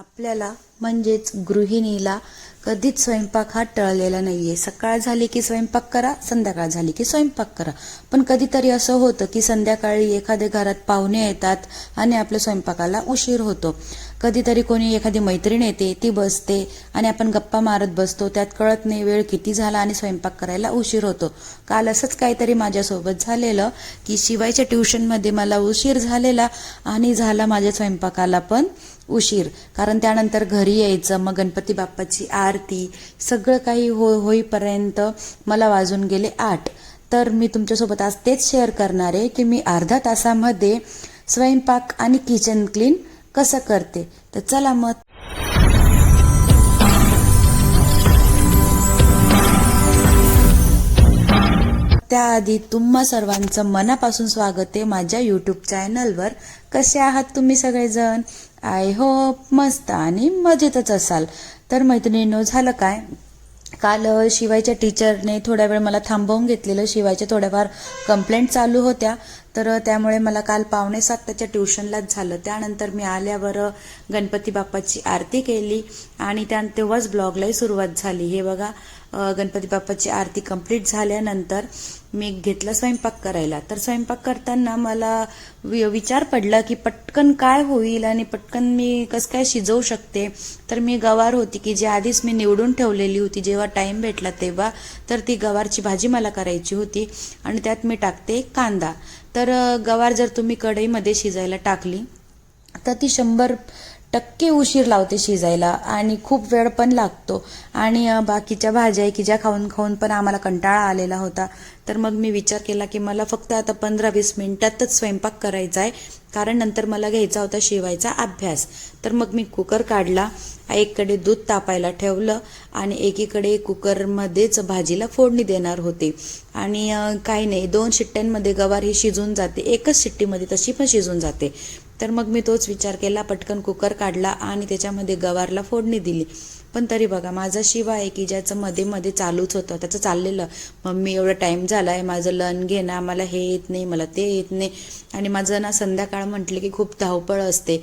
आपल्याला म्हणजेच गृहिणीला कधीच स्वयंपाक हा टळलेला नाहीये. सकाळ झाली की स्वयंपाक करा संध्याकाळ झाली की स्वयंपाक करा. पण कधीतरी असं होतं की संध्याकाळी एखाद्या घरात पाहुणे येतात आणि आपल्या स्वयंपाकाला उशीर होतो. कधीतरी कोणी एखादी मैत्रीण येते ती बसते आणि आपण गप्पा मारत बसतो. त्यात कळत नाही वेळ किती झाला आणि स्वयंपाक करायला उशीर होतो. काल असंच काहीतरी माझ्यासोबत झालेलं की शिवायच्या ट्युशनमध्ये मला उशीर झालेला आणि झाला माझ्या स्वयंपाकाला पण उशीर. कारण त्यानंतर घरी यायचं मग गणपती बाप्पाची आरती सगळं काही हो होईपर्यंत मला वाजून गेले आठ. तर मी तुमच्यासोबत आज तेच शेअर करणार आहे की मी अर्धा तासामध्ये स्वयंपाक आणि किचन क्लीन कसं करते. तर चला मग. त्याआधी तुम्हा सर्वांचं मनापासून स्वागत आहे माझ्या यूट्यूब चॅनलवर कसे आहात तुम्ही सगळेजण? आय होप मस्त आणि मजेतच असाल. तर मैत्रिणींनो झालं काय? काल शिवायच्या टीचरने थोड्या वेळ मला थांबवून घेतलेलं. शिवायच्या थोड्याफार कंप्लेंट चालू होत्या. तर त्यामुळे मला काल पावणे सात त्याच्या ट्युशनलाच झालं. त्यानंतर मी आल्यावर गणपती बाप्पाची आरती केली आणि त्या तेव्हाच ब्लॉगलाही सुरुवात झाली. हे बघा गणपती बाप्पाची आरती कंप्लीट झाल्यानंतर मी घेतला स्वयंपाक करायला. तर स्वयंपाक करताना मला वि- विचार पडला की पटकन काय होईल आणि पटकन मी कसं काय शिजवू शकते? तर मी गवार होती की जी आधीच मी निवडून ठेवलेली होती जेव्हा टाइम भेटला तेव्हा तर ती गवारची भाजी मला करायची होती आणि त्यात मी टाकते कांदा. तर गवार जर तुम्ही कढईमध्ये शिजायला टाकली तर ती शंभर टक्के उशीर लावते शिजायला आणि खूप वेळ पण लागतो. आणि बाकीच्या भाज्या आहे की ज्या खाऊन खाऊन पण आम्हाला कंटाळा आलेला होता. तर मग मी विचार केला की मला फक्त आता पंधरा वीस मिनिटातच स्वयंपाक करायचा आहे. कारण नंतर मला घ्यायचा होता शिवायचा अभ्यास. तर मग मी कुकर काढला. एकीकडे दूध तापायला ठेवलं आणि एकीकडे कुकरमध्येच भाजीला फोडणी देणार होते. आणि काही नाही दोन शिट्ट्यांमध्ये गवार ही शिजून जाते. एकच शिट्टीमध्ये तशी पण शिजून जाते. तर मग मी तोच विचार केला पटकन कुकर काढला आणि त्याच्यामध्ये गवारला फोडणी दिली. पण तरी बघा माझा शिवा आहे की ज्याचं मध्ये मध्ये चालूच होतं त्याचं चाललेलं. मम्मी एवढा टाईम झाला आहे माझं लन घे ना मला हे येत नाही मला ते येत नाही. आणि माझं ना संध्याकाळ म्हटलं की खूप धावपळ असते.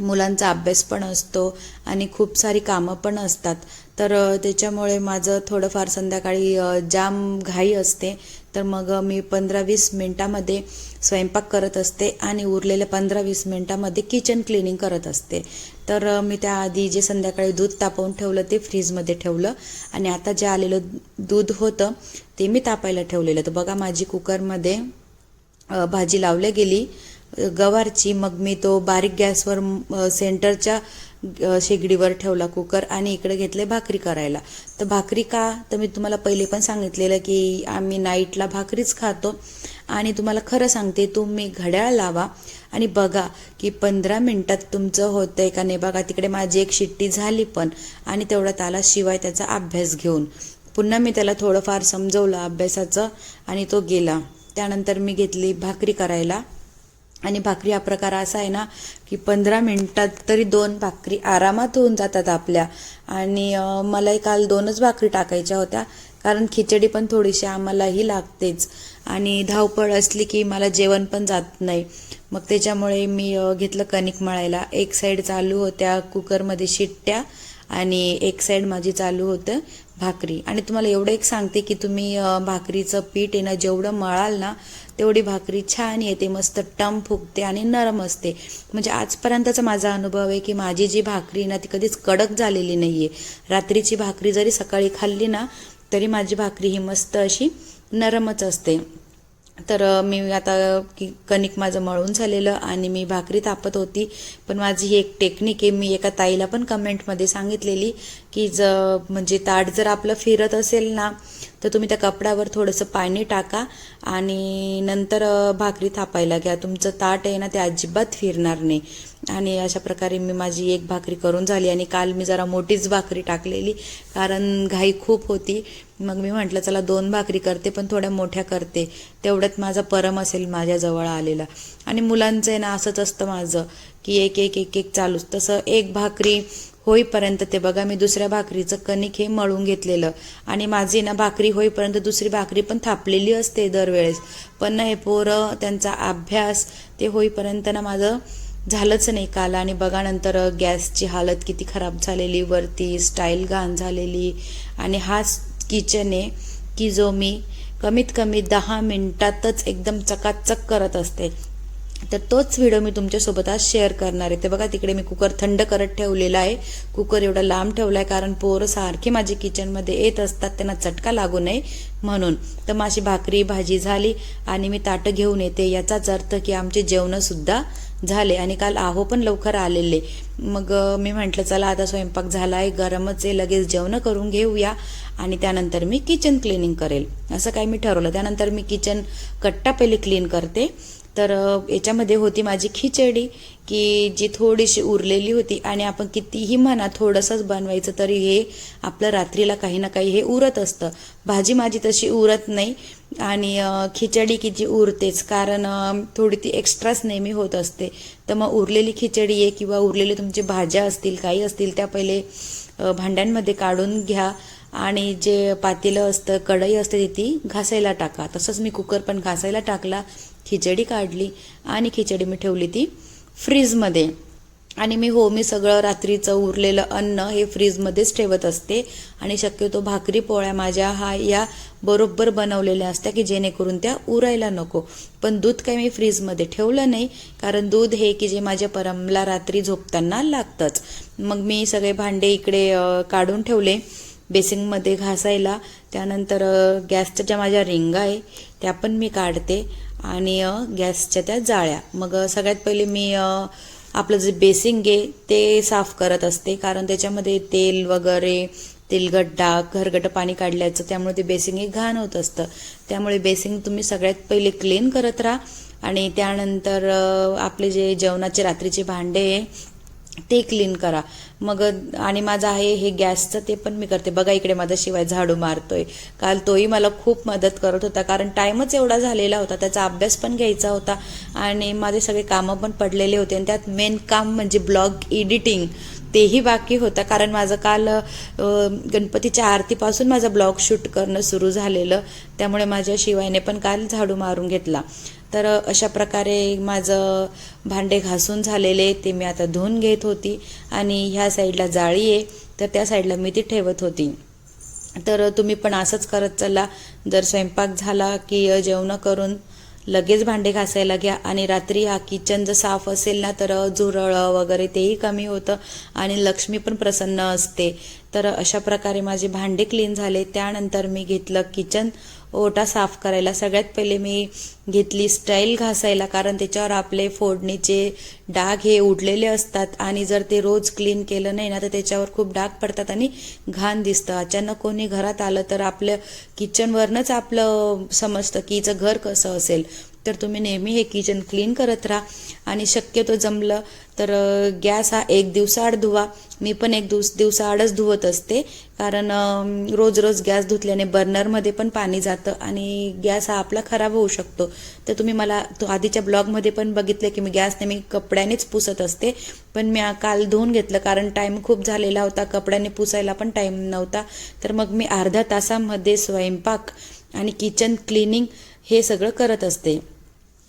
मुलांचा अभ्यास पण असतो आणि खूप सारी कामं पण असतात. तर त्याच्यामुळे माझं थोडंफार संध्याकाळी जाम घाई असते. तर मग मी पंधरा वीस मिनटामध्ये स्वयंपाक करत असते आणि उरलेल्या पंधरा वीस मिनटामध्ये किचन क्लिनिंग करत असते. तर मी त्याआधी जे संध्याकाळी दूध तापवून ठेवलं ते फ्रीजमध्ये ठेवलं आणि आता जे आलेलं दूध होतं ते मी तापायला ठेवलेलं तर बघा माझी कुकरमध्ये भाजी लावल्या गेली गवारची मग मी तो बारीक गॅसवर सेंटरच्या शेगडीवर ठेवला कुकर आणि इकडे घेतले भाकरी करायला. तर भाकरी का? तर मी तुम्हाला पहिले पण सांगितलेलं की आम्ही नाईटला भाकरीच खातो. आणि तुम्हाला खरं सांगते तुम्ही घड्याळ लावा आणि बघा की पंधरा मिनटात तुमचं होतंय का नाही. बघा तिकडे माझी एक शिट्टी झाली पण आणि तेवढ्यात आला शिवाय त्याचा अभ्यास घेऊन. पुन्हा मी त्याला थोडंफार समजवलं अभ्यासाचं आणि तो गेला. त्यानंतर मी घेतली भाकरी करायला. आणि भाकरी हा प्रकार असा आहे ना की पंधरा मिनटात तरी दोन भाकरी आरामात होऊन जातात आपल्या. आणि मलाही काल दोनच भाकरी टाकायच्या होत्या कारण खिचडी पण थोडीशी आम्हालाही लागतेच. आणि धावपळ असली की मला जेवण पण जात नाही. मग त्याच्यामुळे मी घेतलं कणिक मळायला. एक साईड चालू होत्या कुकरमध्ये शिट्ट्या आणि एक साईड माझी चालू होतं भाकरी. आणि तुम्हाला एवढं एक सांगते की तुम्ही भाकरीचं पीठ आहे ना जेवढं मळाल ना तेवढी भाकरी छान येते मस्त टम फुगते आणि नरम असते. म्हणजे आजपर्यंतचा माझा अनुभव आहे की माझी जी भाकरी ना ती कधीच कडक झालेली नाही आहे रात्रीची भाकरी जरी सकाळी खाल्ली ना तरी माझी भाकरी ही मस्त अशी नरमच असते. तर मी आता की कणिक माझं मळून झालेलं आणि मी भाकरी तापत होती. पण माझी ही एक टेक्निक आहे मी एका ताईला पण कमेंटमध्ये सांगितलेली की ज म्हणजे ताट जर आपलं फिरत असेल ना तर तुम्ही त्या कपड्यावर थोडंसं पाणी टाका आणि नंतर भाकरी थापायला घ्या. तुमचं ताट आहे ना ते अजिबात फिरणार नाही. आणि अशा प्रकारे मी माझी एक भाकरी करून झाली आणि काल मी जरा मोठीच भाकरी टाकलेली कारण घाई खूप होती. मग मी म्हटलं चला दोन भाकरी करते पण थोड्या मोठ्या करते. तेवढ्यात माझा परम असेल माझ्याजवळ आलेला. आणि मुलांचं आहे ना असंच असतं माझं की एक एक एक एक चालूच. तसं एक भाकरी होईपर्यंत ते बघा मी दुसऱ्या भाकरीचं कणिक हे मळून घेतलेलं. आणि माझी ना भाकरी होईपर्यंत दुसरी भाकरी पण थापलेली असते दरवेळेस. पण ना हे पोरं त्यांचा अभ्यास ते होईपर्यंत ना माझं झालंच नाही काल. आणि बघा नंतर गॅसची हालत किती खराब झालेली वरती स्टाईल घाण झालेली. आणि हाच किचन आहे की जो मी कमीत कमी दहा मिनटातच एकदम चकाचक करत असते. तर तोच व्हिडिओ मी तुमच्यासोबत आज शेअर करणार आहे. ते बघा तिकडे मी कुकर थंड करत ठेवलेला आहे. कुकर एवढा लांब ठेवला आहे कारण पोरं सारखे माझे किचनमध्ये येत असतात त्यांना चटका लागू नये म्हणून. तर माझी भाकरी भाजी झाली आणि मी ताटं घेऊन येते. याचाच अर्थ की आमचे जेवणंसुद्धा झाले आणि काल आहो पण लवकर आलेले. मग मी म्हटलं चला आता स्वयंपाक झाला आहे गरमच आहे लगेच जेवणं करून घेऊया. आणि त्यानंतर मी किचन क्लिनिंग करेल. असं काय मी ठरवलं. त्यानंतर मी किचन कट्टा पहिले क्लीन करते. तर याच्यामध्ये होती माझी खिचडी की जी थोडीशी उरलेली होती आणि आपण कितीही म्हणा थोडंसंच बनवायचं तरी हे आपलं रात्रीला काही ना काही हे उरत असतं. भाजी माझी तशी उरत नाही आणि खिचडी की जी उरतेच कारण थोडी ती एक्स्ट्राच नेहमी होत असते. तर मग उरलेली खिचडी आहे किंवा उरलेली तुमची भाज्या असतील काही असतील त्या पहिले भांड्यांमध्ये काढून घ्या आणि जे पातेलं असतं कढई असते ती घासायला टाका. तसंच मी कुकर पण घासायला टाकला. खिचडी काढली आणि खिचडी मी ठेवली ती फ्रीजमध्ये. आणि मी हो मी सगळं रात्रीचं उरलेलं अन्न हे फ्रीजमध्येच ठेवत असते. आणि शक्यतो भाकरी पोळ्या माझ्या हा या बरोबर बनवलेल्या असत्या की जेणेकरून त्या उरायला नको. पण दूध काही मी फ्रीजमध्ये ठेवलं नाही कारण दूध हे की जे माझ्या परमला रात्री झोपताना लागतंच. मग मी सगळे भांडे इकडे काढून ठेवले बेसिंगमध्ये घासायला. त्यानंतर गॅसच्या ज्या माझ्या रिंगा आहे त्या पण मी काढते. आणि गॅसच्या त्या जाळ्या. मग सगळ्यात पहिले मी आपलं जे बेसिंग आहे ते साफ करत असते. कारण त्याच्यामध्ये तेल वगैरे तेलगट डाग घरगट पाणी काढल्याचं त्यामुळे ते बेसिंग हे घाण होत असतं. त्यामुळे बेसिंग तुम्ही सगळ्यात पहिले क्लीन करत राहा. आणि त्यानंतर आपले जे जेवणाचे रात्रीचे भांडे आहे ते क्लीन करा. मग आणि माझं आहे हे गॅसचं ते पण मी करते. बघा इकडे माझा शिवाय झाडू मारतोय. काल तोही मला खूप मदत करत होता कारण टाईमच एवढा झालेला होता. त्याचा अभ्यास पण घ्यायचा होता आणि माझे सगळे कामं पण पडलेले होते. आणि त्यात मेन काम म्हणजे ब्लॉग एडिटिंग तेही बाकी होतं. कारण माझं काल गणपतीच्या आरतीपासून माझं ब्लॉग शूट करणं सुरू झालेलं. त्यामुळे माझ्या शिवायने पण काल झाडू मारून घेतला. तर अशा प्रकारे माझं भांडे घासून झालेले ते मी आता धुवून घेत होती. आणि ह्या साईडला जाळी आहे. तर त्या साईडला मी ती ठेवत होती. तर तुम्ही पण असंच करत चला. जर स्वयंपाक झाला की जेवणं करून लगेच भांडे घासायला घ्या. आणि रात्री हा किचन जर साफ असेल ना तर झुरळं वगैरे तेही कमी होतं. आणि लक्ष्मी पण प्रसन्न असते. तर अशा प्रकारे माझे भांडे क्लीन झाले. त्यानंतर मी घेतलं किचन ओटा साफ करायला. सगळ्यात पहिले मी घेतली स्टाईल घासायला कारण त्याच्यावर आपले फोडणीचे डाग हे उडलेले असतात आणि जर ते रोज क्लीन केलं नाही ना तर त्याच्यावर खूप डाग पडतात आणि घाण दिसतं. अचानक कोणी घरात आलं तर आपलं किचनवरनंच आपलं समजतं की हिचं घर कसं असेल. तर तुम्ही नेहमी हे किचन क्लीन करत राहा. आणि शक्यतो जमलं तर गॅस हा एक दिवसाआड धुवा. मी पण एक दिवस दिवसाआडच धुवत असते. कारण रोज रोज गॅस धुतल्याने बर्नरमध्ये पण पाणी जातं आणि गॅस हा आपला खराब होऊ शकतो. तर तुम्ही मला तो आधीच्या ब्लॉगमध्ये पण बघितलं की मी गॅस नेहमी कपड्यानेच पुसत असते. पण मी काल धुवून घेतलं कारण टाईम खूप झालेला होता. कपड्याने पुसायला पण टाईम नव्हता. तर मग मी अर्ध्या तासामध्ये स्वयंपाक आणि किचन क्लिनिंग हे सगळं करत असते.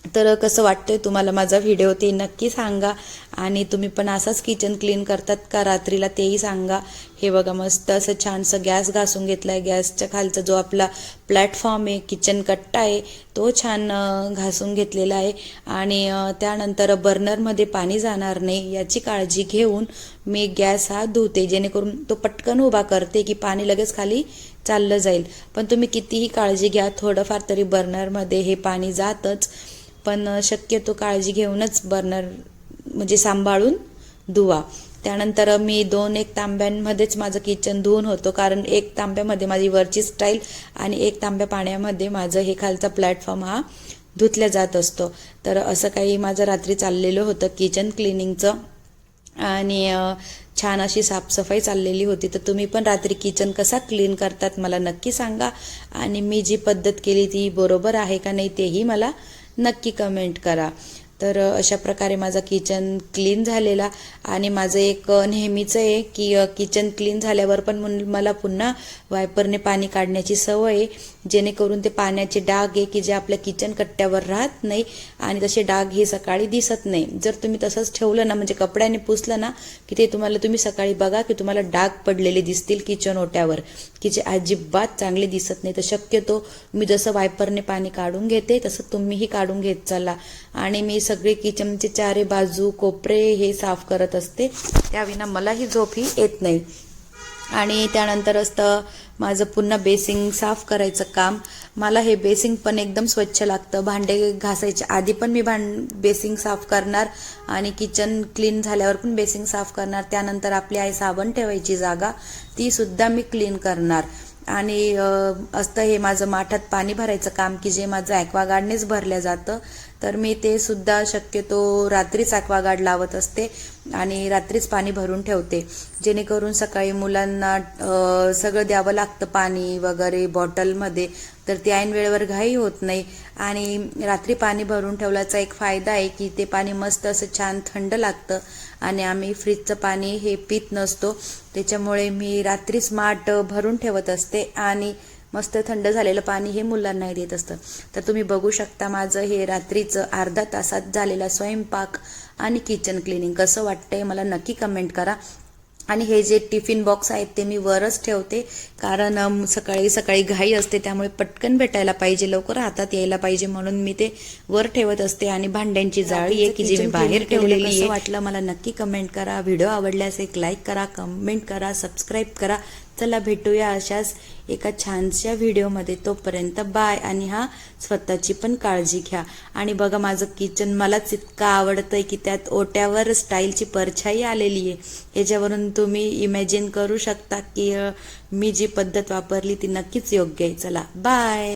तर कसं वाटतंय तुम्हाला माझा व्हिडिओ ते नक्की सांगा आणि तुम्ही पण असाच किचन क्लीन करतात का? रात्रीला तेही सांगा. हे बघा मस्त असं छानसं गॅस घासून घेतला आहे गॅसच्या खालचा जो आपला प्लॅटफॉर्म आहे किचन कट्टा आहे तो छान घासून घेतलेला आहे. आणि त्यानंतर बर्नरमध्ये पाणी जाणार नाही याची काळजी घेऊन मी गॅस हा धुते जेणेकरून तो पटकन उभा करते की पाणी लगेच खाली चाललं जाईल. पण तुम्ही कितीही काळजी घ्या थोडंफार तरी बर्नरमध्ये हे पाणी जातच. पण शक्यतो काळजी घेऊनच बर्नर म्हणजे सांभाळून धुवा. त्यानंतर मी दोन एक तांब्यांमध्येच माझं किचन धुवून होतो. कारण एक तांब्यामध्ये माझी वरची स्टाईल आणि एक तांब्या पाण्यामध्ये माझं हे खालचा प्लॅटफॉर्म हा धुतल्या जात असतो. तर असं काही माझं रात्री चाललेलं होतं किचन क्लिनिंगचं. आणि छान अशी साफसफाई चाललेली होती. तर तुम्ही पण रात्री किचन कसा क्लीन करतात मला नक्की सांगा. आणि मी जी पद्धत केली ती बरोबर आहे का नाही तेही मला नक्की कमेंट करा. तर अशा प्रकारे माझा किचन क्लीन झालेला आणि माझं एक नेहमीचं आहे की किचन क्लीन झाल्यावर पण मला पुन्हा वायपरने पाणी काढण्याची सवय आहे. जेणेकरून ते पाण्याचे डाग आहे की जे आपल्या किचन कट्ट्यावर राहत नाही आणि तसे डाग हे सकाळी दिसत नाही. जर तुम्ही तसंच ठेवलं ना म्हणजे कपड्याने पुसलं ना की ते तुम्हाला तुम्ही सकाळी बघा की तुम्हाला डाग पडलेले दिसतील किचन ओट्यावर की जे अजिबात चांगले दिसत नाही. तर शक्यतो मी जसं वायपरने पाणी काढून घेते तसं तुम्हीही काढून घेत चला. आणि मी सगळे किचनचे चारे बाजू कोपरे हे साफ करत असते. त्याविना मलाही झोप ही येत नाही. आणि त्यानंतर असतं माझं पुन्हा बेसिंग साफ करायचं काम. मला हे बेसिंग पण एकदम स्वच्छ लागतं. भांडे घासायच्या आधी पण मी भांड बेसिंग साफ करणार आणि किचन क्लीन झाल्यावर पण बेसिंग साफ करणार. त्यानंतर आपली आई साबण ठेवायची जागा ती सुद्धा मी क्लीन करणार. आणि असतं हे माझं माठात पाणी भरायचं काम की जे माझं ॲक्वागार्डनेच भरलं जातं. तर मी ते सुद्धा शक्यतो रात्रीच ॲक्वागार्ड लावत असते आणि रात्रीच पाणी भरून ठेवते. जेणेकरून सकाळी मुलांना सगळं द्यावं लागतं पाणी वगैरे बॉटलमध्ये तर ते ऐन वेळेवर घाई होत नाही. आणि रात्री पाणी भरून ठेवल्याचा एक फायदा आहे की ते पाणी मस्त असं छान थंड लागतं आणि आम्ही फ्रीजचं पाणी हे पित नसतो. त्याच्यामुळे मी रात्री स्मार्ट भरून ठेवत असते आणि मस्त थंड झालेलं पाणी हे मुलांनाही देत असतं. तर तुम्ही बघू शकता माझं हे रात्रीचं अर्धा तासात झालेला स्वयंपाक आणि किचन क्लिनिंग कसं वाटतंय मला नक्की कमेंट करा. आणि हे जे टिफिन बॉक्स आहेत ते मी वरच ठेवते. कारण सकाळी सकाळी घाई असते त्यामुळे पटकन भेटायला पाहिजे लवकर हातात यायला पाहिजे म्हणून मी ते वर ठेवत असते. आणि भांड्यांची जाळी आहे की जी मी बाहेर ठेवलेली आहे. वाटलं मला नक्की कमेंट करा. व्हिडिओ आवडल्यास एक लाईक करा कमेंट करा सबस्क्राईब करा. चला भेटूया अशाच एका छानशा व्हिडिओमध्ये. तोपर्यंत बाय आणि हा स्वतःची पण काळजी घ्या. आणि बघा माझं किचन मलाच इतकं आवडतंय की त्यात ओट्यावर स्टाईलची परछाई आलेली आहे. याच्यावरून तुम्ही इमॅजिन करू शकता की मी जी पद्धत वापरली ती नक्कीच योग्य आहे. चला बाय.